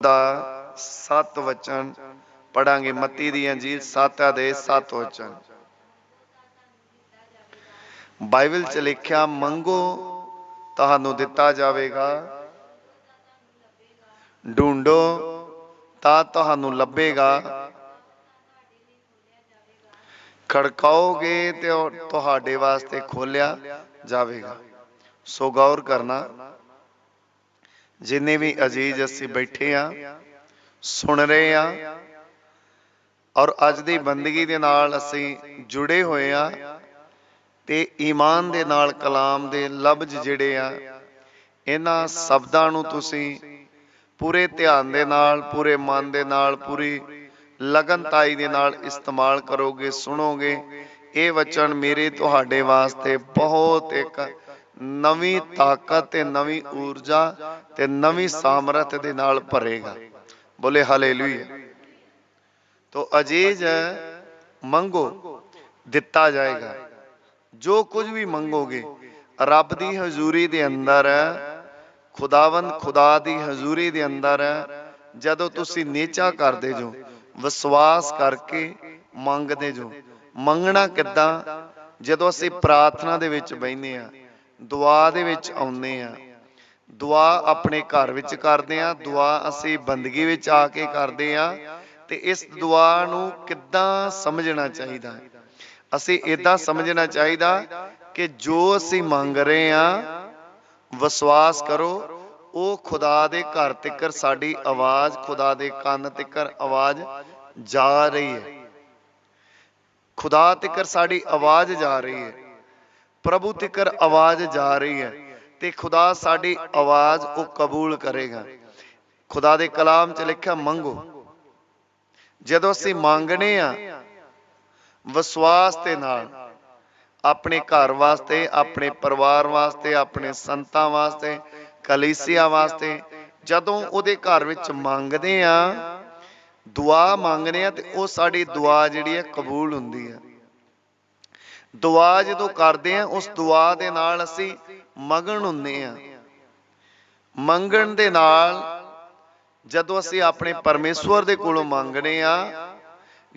ਦਾ ਸੱਤ ਵਚਨ ਪੜਾਂਗੇ ਮੱਤੀ ਦੀ ਅੰਜੀਲ 7 ਦੇ 7 ਵਚਨ। ਬਾਈਬਲ ਚ ਲਿਖਿਆ, ਮੰਗੋ, ਤੁਹਾਨੂੰ ਦਿੱਤਾ ਜਾਵੇਗਾ। ਢੂੰਡੋ, ਤਾਂ ਤੁਹਾਨੂੰ ਲੱਭੇਗਾ। ਖੜਕਾਓਗੇ ਤੇ ਤੁਹਾਡੇ ਵਾਸਤੇ ਖੋਲਿਆ ਜਾਵੇਗਾ। ਸੋ ਗੌਰ ਕਰਨਾ ਜਿੰਨੇ ਵੀ ਅਜੀਜ਼ ਅਸੀਂ ਬੈਠੇ ਆ, ਸੁਣ ਰਹੇ ਆ ਔਰ ਅੱਜ ਦੀ ਬੰਦਗੀ ਦੇ ਨਾਲ ਅਸੀਂ ਜੁੜੇ ਹੋਏ ਆ ਤੇ ਈਮਾਨ ਦੇ ਨਾਲ ਕਲਾਮ ਦੇ ਲਫ਼ਜ਼ ਜਿਹੜੇ ਆ, ਇਹਨਾਂ ਸ਼ਬਦਾਂ ਨੂੰ ਤੁਸੀਂ ਪੂਰੇ ਧਿਆਨ ਦੇ ਨਾਲ, ਪੂਰੇ ਮਨ ਦੇ ਨਾਲ, ਪੂਰੀ ਲਗਨਤਾਈ ਦੇ ਨਾਲ ਇਸਤੇਮਾਲ ਕਰੋਗੇ, ਸੁਣੋਗੇ। ਇਹ ਵਚਨ ਮੇਰੇ ਤੁਹਾਡੇ ਵਾਸਤੇ ਬਹੁਤ ਇੱਕ ਨਵੀਂ ਤਾਕਤ ਤੇ ਨਵੀਂ ਊਰਜਾ ਤੇ ਨਵੀਂ ਸਾਮਰਥ ਦੇ ਨਾਲ ਭਰੇਗਾ। ਬੋਲੇ ਹਾਲੇਲੂਇਆ। ਤੋ ਅਜੀਜ਼ ਮੰਗੋ, ਦਿੱਤਾ ਜਾਏਗਾ। ਜੋ ਕੁਝ ਵੀ ਮੰਗੋਗੇ, ਰੱਬ ਦੀ ਹਜ਼ੂਰੀ ਦੇ ਅੰਦਰ, ਖੁਦਾਵੰਦ ਖੁਦਾ ਦੀ ਹਜ਼ੂਰੀ ਦੇ ਅੰਦਰ, ਜਦੋਂ ਤੁਸੀਂ ਨੀਚਾ ਕਰਦੇ ਜੋ, ਵਿਸ਼ਵਾਸ ਕਰਕੇ ਮੰਗਦੇ ਜੋ, ਮੰਗਣਾ ਕਿੱਦਾਂ? ਜਦੋਂ ਅਸੀਂ ਪ੍ਰਾਰਥਨਾ ਦੇ ਵਿੱਚ ਬੈਠਨੇ ਆ ਦੁਆ ਦੇ ਵਿੱਚ ਆਉਂਦੇ ਆ। ਦੁਆ ਆਪਣੇ ਘਰ ਵਿੱਚ ਕਰਦੇ ਆ। ਦੁਆ ਅਸੀਂ ਬੰਦਗੀ ਵਿੱਚ ਆ ਕੇ ਕਰਦੇ ਆ ਤੇ ਇਸ ਦੁਆ ਨੂੰ ਕਿੱਦਾਂ ਸਮਝਣਾ ਚਾਹੀਦਾ? ਹੈ ਅਸੀਂ ਇਦਾਂ ਸਮਝਣਾ ਚਾਹੀਦਾ ਕਿ ਜੋ ਅਸੀਂ ਮੰਗ ਰਹੇ ਆ, ਵਿਸ਼ਵਾਸ ਕਰੋ, ਉਹ ਖੁਦਾ ਦੇ ਘਰ ਤੱਕਰ ਸਾਡੀ ਆਵਾਜ਼, ਖੁਦਾ ਦੇ ਕੰਨ ਤੱਕਰ ਆਵਾਜ਼ ਜਾ ਰਹੀ ਹੈ। ਖੁਦਾ ਤੱਕਰ ਸਾਡੀ ਆਵਾਜ਼ ਜਾ ਰਹੀ ਹੈ। ਪ੍ਰਭੂ ਤਿਕਰ ਆਵਾਜ਼ ਜਾ ਰਹੀ ਹੈ ਤੇ ਖੁਦਾ ਸਾਡੀ ਆਵਾਜ਼ ਉਹ ਕਬੂਲ ਕਰੇਗਾ। ਖੁਦਾ ਦੇ ਕਲਾਮ 'ਚ ਲਿਖਿਆ, ਮੰਗੋ। ਜਦੋਂ ਅਸੀਂ ਮੰਗਣੇ ਆ, ਵਿਸ਼ਵਾਸ ਦੇ ਨਾਲ, ਆਪਣੇ ਘਰ ਵਾਸਤੇ, ਆਪਣੇ ਪਰਿਵਾਰ ਵਾਸਤੇ, ਆਪਣੇ ਸੰਤਾਂ ਵਾਸਤੇ, ਕਲੀਸਿਆ ਵਾਸਤੇ, ਜਦੋਂ ਉਹਦੇ ਘਰ ਵਿੱਚ ਮੰਗਦੇ ਆ, ਦੁਆ ਮੰਗਦੇ ਆ ਤੇ ਉਹ ਸਾਡੀ ਦੁਆ ਜਿਹੜੀ ਹੈ ਕਬੂਲ ਹੁੰਦੀ ਹੈ। ਦੁਆ ਜਦੋਂ ਕਰਦੇ ਆ ਉਸ ਦੁਆ ਦੇ ਨਾਲ ਅਸੀਂ ਮਗਨ ਹੁੰਦੇ ਆ ਮੰਗਣ ਦੇ ਨਾਲ ਜਦੋਂ ਅਸੀਂ ਆਪਣੇ ਪਰਮੇਸ਼ਵਰ ਦੇ ਕੋਲੋਂ ਮੰਗਦੇ ਆ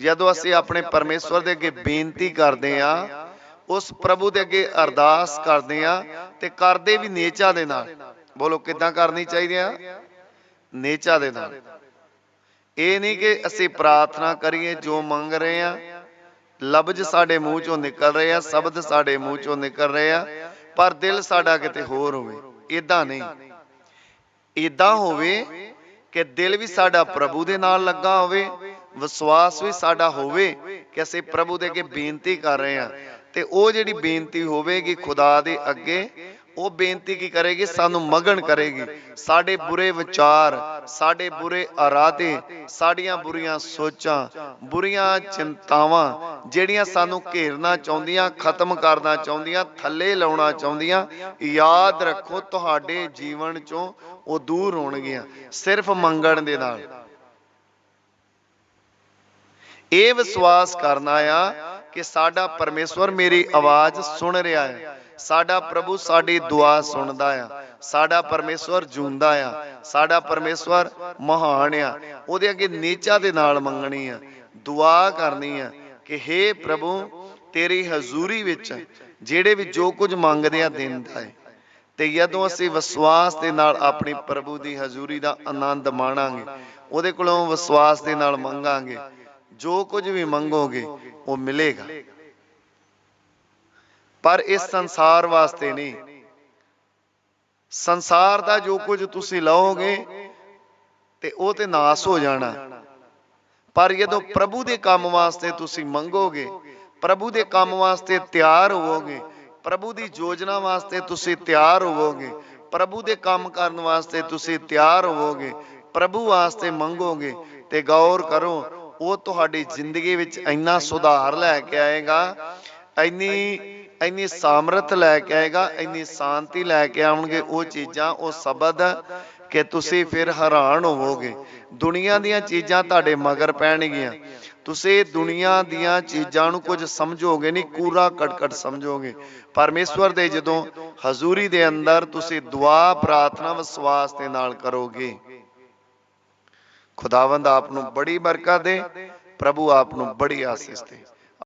ਜਦੋਂ ਅਸੀਂ ਆਪਣੇ ਪਰਮੇਸ਼ਵਰ ਦੇ ਅੱਗੇ ਬੇਨਤੀ ਕਰਦੇ ਆ ਉਸ ਪ੍ਰਭੂ ਦੇ ਅੱਗੇ ਅਰਦਾਸ ਕਰਦੇ ਆ ਤੇ ਕਰਦੇ ਵੀ ਨੇਚਾ ਦੇ ਨਾਲ। ਬੋਲੋ, ਕਿੱਦਾਂ ਕਰਨੀ ਚਾਹੀਦੀ ਆ? ਨੇਚਾ ਦੇ ਨਾਲ। ਇਹ ਨਹੀਂ ਕਿ ਅਸੀਂ ਪ੍ਰਾਰਥਨਾ ਕਰੀਏ, ਜੋ ਮੰਗ ਰਹੇ ਆ ਲਫ਼ਜ਼ ਸਾਡੇ ਮੂੰਹ ਚੋਂ ਨਿਕਲ ਰਹੇ ਆ, ਸ਼ਬਦ ਸਾਡੇ ਮੂੰਹ ਚੋਂ ਨਿਕਲ ਰਹੇ ਆ, ਪਰ ਦਿਲ ਸਾਡਾ ਕਿਤੇ ਹੋਰ ਹੋਵੇ ਇਦਾਂ ਨਹੀਂ। ਇਦਾਂ ਹੋਵੇ ਕਿ ਦਿਲ ਵੀ ਸਾਡਾ ਪ੍ਰਭੂ ਦੇ ਨਾਲ ਲੱਗਾ ਹੋਵੇ, ਵਿਸ਼ਵਾਸ ਵੀ ਸਾਡਾ ਹੋਵੇ ਕਿ ਅਸੀਂ ਪ੍ਰਭੂ ਦੇ ਅੱਗੇ ਬੇਨਤੀ ਕਰ ਰਹੇ ਹਾਂ ਤੇ ਉਹ ਜਿਹੜੀ ਬੇਨਤੀ ਹੋਵੇਗੀ ਖੁਦਾ ਦੇ ਅੱਗੇ ਉਹ ਬੇਨਤੀ ਕੀ ਕਰੇਗੀ? ਸਾਨੂੰ ਮਗਨ ਕਰੇਗੀ। ਸਾਡੇ ਬੁਰੇ ਵਿਚਾਰ, ਸਾਡੇ ਬੁਰੇ ਇਰਾਦੇ, ਸਾਡੀਆਂ ਬੁਰੀਆਂ ਸੋਚਾਂ, ਬੁਰੀਆਂ ਚਿੰਤਾਵਾਂ, ਜਿਹੜੀਆਂ ਸਾਨੂੰ ਘੇਰਨਾ ਚਾਹੁੰਦੀਆਂ, ਖਤਮ ਕਰਨਾ ਚਾਹੁੰਦੀਆਂ, ਥੱਲੇ ਲਾਉਣਾ ਚਾਹੁੰਦੀਆਂ, ਯਾਦ ਰੱਖੋ ਤੁਹਾਡੇ ਜੀਵਨ ਚੋਂ ਉਹ ਦੂਰ ਹੋਣਗੀਆਂ, ਸਿਰਫ ਮੰਗਣ ਦੇ ਨਾਲ। ਇਹ ਵਿਸ਼ਵਾਸ ਕਰਨਾ ਆ ਕਿ ਸਾਡਾ ਪਰਮੇਸ਼ਵਰ ਮੇਰੀ ਆਵਾਜ਼ ਸੁਣ ਰਿਹਾ ਹੈ। ਸਾਡਾ ਪ੍ਰਭੂ ਸਾਡੀ ਦੁਆ ਸੁਣਦਾ ਆ। ਸਾਡਾ ਪਰਮੇਸ਼ਵਰ ਜੁੰਦਾ ਆ। ਸਾਡਾ ਪਰਮੇਸ਼ਵਰ ਮਹਾਨ ਆ। ਉਹਦੇ ਅੱਗੇ ਨੀਚਾ ਦੇ ਨਾਲ ਮੰਗਣੀ ਆ। ਦੁਆ ਕਰਨੀ ਆ ਕਿ हे ਪ੍ਰਭੂ, ਤੇਰੀ ਹਜ਼ੂਰੀ ਵਿੱਚ ਜਿਹੜੇ ਵੀ ਜੋ ਕੁਝ ਮੰਗਦੇ ਆ ਦਿੰਦਾ ਹੈ ਤੇ ਜਦੋਂ ਅਸੀਂ ਵਿਸ਼ਵਾਸ ਦੇ ਨਾਲ ਆਪਣੀ ਪ੍ਰਭੂ ਦੀ ਹਜ਼ੂਰੀ ਦਾ ਆਨੰਦ ਮਾਣਾਂਗੇ, ਉਹਦੇ ਕੋਲੋਂ ਵਿਸ਼ਵਾਸ ਦੇ ਨਾਲ ਮੰਗਾਂਗੇ, ਜੋ ਕੁਝ ਵੀ ਮੰਗੋਗੇ, ਉਹ ਮਿਲੇਗਾ। ਪਰ ਇਸ ਸੰਸਾਰ ਵਾਸਤੇ ਨਹੀਂ। ਸੰਸਾਰ ਦਾ ਜੋ ਕੁਝ ਤੁਸੀਂ ਲਓਗੇ ਤੇ ਉਹ ਤੇ ਨਾਸ ਹੋ ਜਾਣਾ। ਪਰ ਜਦੋਂ ਪ੍ਰਭੂ ਦੇ ਕੰਮ ਵਾਸਤੇ ਤੁਸੀਂ ਮੰਗੋਗੇ ਪ੍ਰਭੂ ਦੇ ਕੰਮ ਵਾਸਤੇ ਤਿਆਰ ਹੋਵੋਗੇ ਪ੍ਰਭੂ ਦੀ ਯੋਜਨਾ ਵਾਸਤੇ ਤੁਸੀਂ ਤਿਆਰ ਹੋਵੋਗੇ ਪ੍ਰਭੂ ਦੇ ਕੰਮ ਕਰਨ ਵਾਸਤੇ ਤੁਸੀਂ ਤਿਆਰ ਹੋਵੋਗੇ ਪ੍ਰਭੂ ਵਾਸਤੇ ਮੰਗੋਗੇ ਤੇ ਗੌਰ ਕਰੋ ਉਹ ਤੁਹਾਡੀ ਜ਼ਿੰਦਗੀ ਵਿੱਚ ਇੰਨਾ ਸੁਧਾਰ ਲੈ ਕੇ ਆਏਗਾ ਇੰਨੀ ਇੰਨੀ ਸਾਮਰਥ ਲੈ ਕੇ ਆਏਗਾ, ਇੰਨੀ ਸ਼ਾਂਤੀ ਲੈ ਕੇ ਆਉਣਗੇ, ਉਹ ਚੀਜ਼ਾਂ, ਉਹ ਸ਼ਬਦ ਕਿ ਤੁਸੀਂ ਫਿਰ ਹੈਰਾਨ ਹੋਵੋਗੇ। ਦੁਨੀਆ ਦੀਆਂ ਚੀਜ਼ਾਂ ਤੁਹਾਡੇ ਮਗਰ ਪੈਣਗੀਆਂ। ਤੁਸੀਂ ਦੁਨੀਆ ਦੀਆਂ ਚੀਜ਼ਾਂ ਨੂੰ ਕੁਝ ਸਮਝੋਗੇ ਨਹੀਂ, ਕੂੜਾ ਕਟਕਟ ਸਮਝੋਗੇ। ਪਰਮੇਸ਼ਵਰ ਦੇ ਜਦੋਂ ਹਜ਼ੂਰੀ ਦੇ ਅੰਦਰ ਤੁਸੀਂ ਦੁਆ, ਪ੍ਰਾਰਥਨਾ, ਵਿਸ਼ਵਾਸ ਦੇ ਨਾਲ ਕਰੋਗੇ, ਖੁਦਾਵੰਦ ਆਪ ਨੂੰ ਬੜੀ ਬਰਕਤ ਦੇ, ਪ੍ਰਭੂ ਆਪ ਨੂੰ ਬੜੀ ਆਸੀਸ ਦੇ।